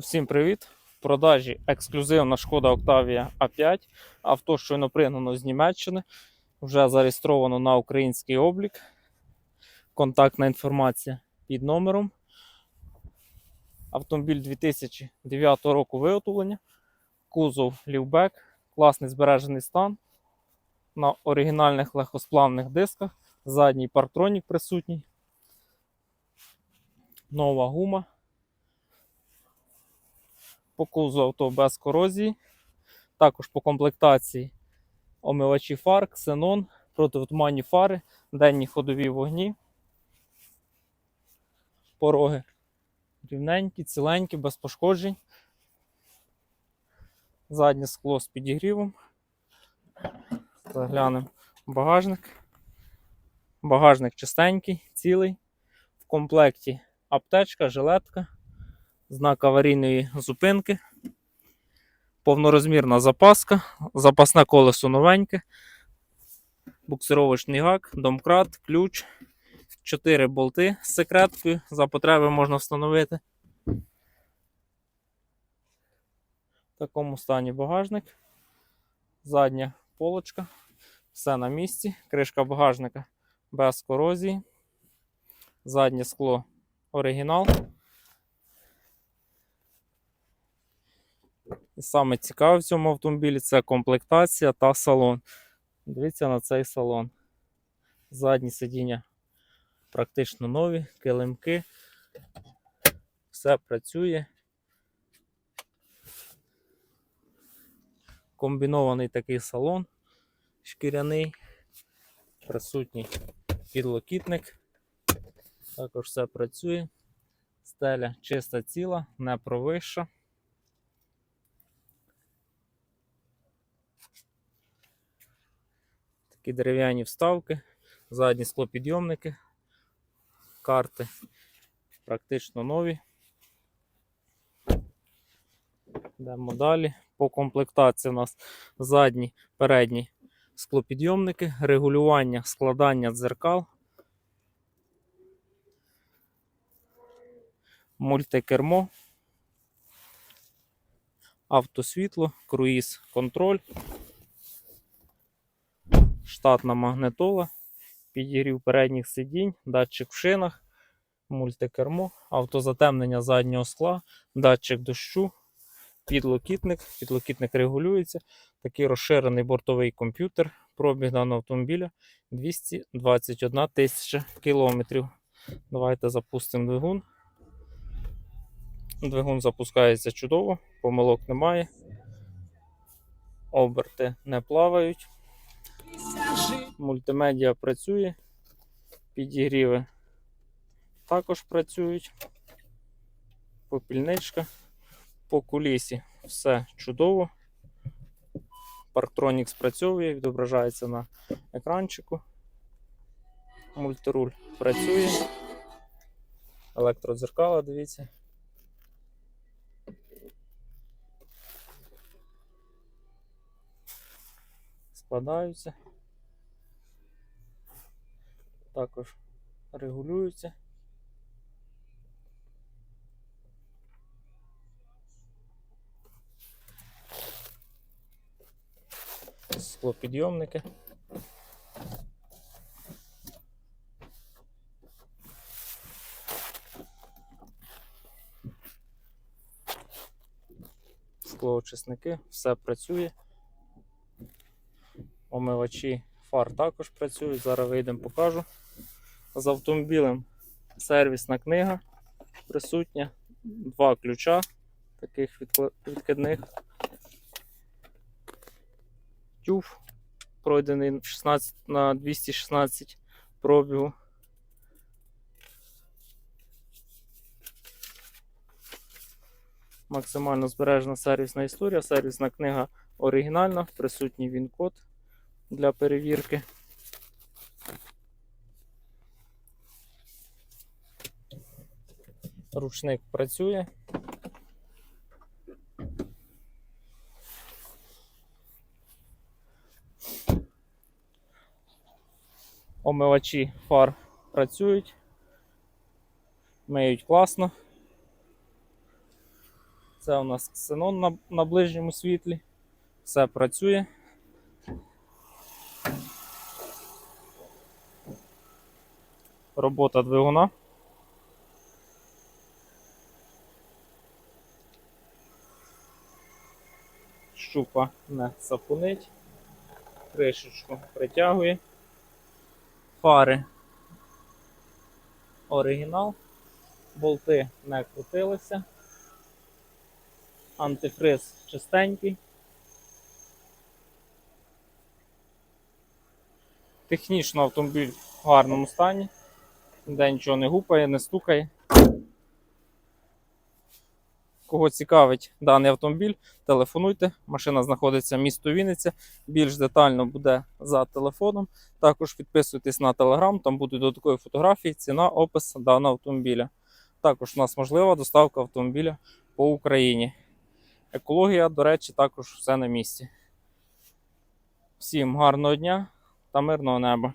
Всім привіт! В продажі ексклюзивна шкода Octavia A5. Авто щойно пригнано з Німеччини. Вже зареєстровано на український облік. Контактна інформація під номером. Автомобіль 2009 року виготовлення. Кузов лівбек, класний збережений стан. На оригінальних легкосплавних дисках. Задній парктронік присутній. Нова гума. По кузову авто без корозії. Також по комплектації омивачі фар, ксенон, протитуманні фари, денні ходові вогні. Пороги рівненькі, ціленькі, без пошкоджень. Заднє скло з підігрівом. Заглянемо багажник. Багажник чистенький, цілий. В комплекті аптечка, жилетка знак аварійної зупинки, повнорозмірна запаска, запасне колесо новеньке, буксировочний гак, домкрат, ключ, 4 болти з секреткою. За потреби можна встановити. В такому стані багажник, задня полочка, все на місці, кришка багажника без корозії, заднє скло оригінал. Саме цікаве в цьому автомобілі це комплектація та салон. Дивіться на цей салон. Задні сидіння практично нові, килимки. Все працює. Комбінований такий салон шкіряний, присутній підлокітник. Також все працює. Стеля чиста ціла, не провища. Такі дерев'яні вставки, задні склопідйомники, карти практично нові. Йдемо далі. По комплектації у нас задні, передні склопідйомники, регулювання складання дзеркал, мультикермо, автосвітло, круїз контроль штатна магнитола, підігрів передніх сидінь, датчик в шинах, мультикермо, автозатемнення заднього скла, датчик дощу, підлокітник. Підлокітник регулюється. Такий розширений бортовий комп'ютер. Пробіг даного автомобіля 221 тисяча кілометрів. Давайте запустимо двигун. Двигун запускається чудово, помилок немає. Оберти не плавають. Мультимедіа працює, підігріви також працюють. Попільничка. По кулісі все чудово. Парктронік спрацьовує, відображається на екранчику. Мультируль працює. Електродзеркала, дивіться. Складаються. Також регулюються. Склопідйомники. Склоочисники, все працює. Омивачі фар також працюють. Зараз вийдемо, покажу. З автомобілем сервісна книга присутня. Два ключа таких відкидних. Тюф пройдений 16 на 216 пробігу. Максимально збережена сервісна історія. Сервісна книга оригінальна, присутній він-код для перевірки. Ручник працює. Омивачі фар працюють. Миють класно. Це у нас ксенон на, на ближньому світлі. Все працює. Робота двигуна. Щупа не сапунить. Кришечку притягує. Фари оригінал. Болти не крутилися. Антифриз чистенький. Технічно автомобіль в гарному стані. Ніде нічого не гупає, не стукає. Кого цікавить даний автомобіль, телефонуйте. Машина знаходиться в місто Вінниця. Більш детально буде за телефоном. Також підписуйтесь на телеграм, там будуть додаткові фотографії, ціна, опис даного автомобіля. Також у нас можлива доставка автомобіля по Україні. Екологія, до речі, також все на місці. Всім гарного дня та мирного неба.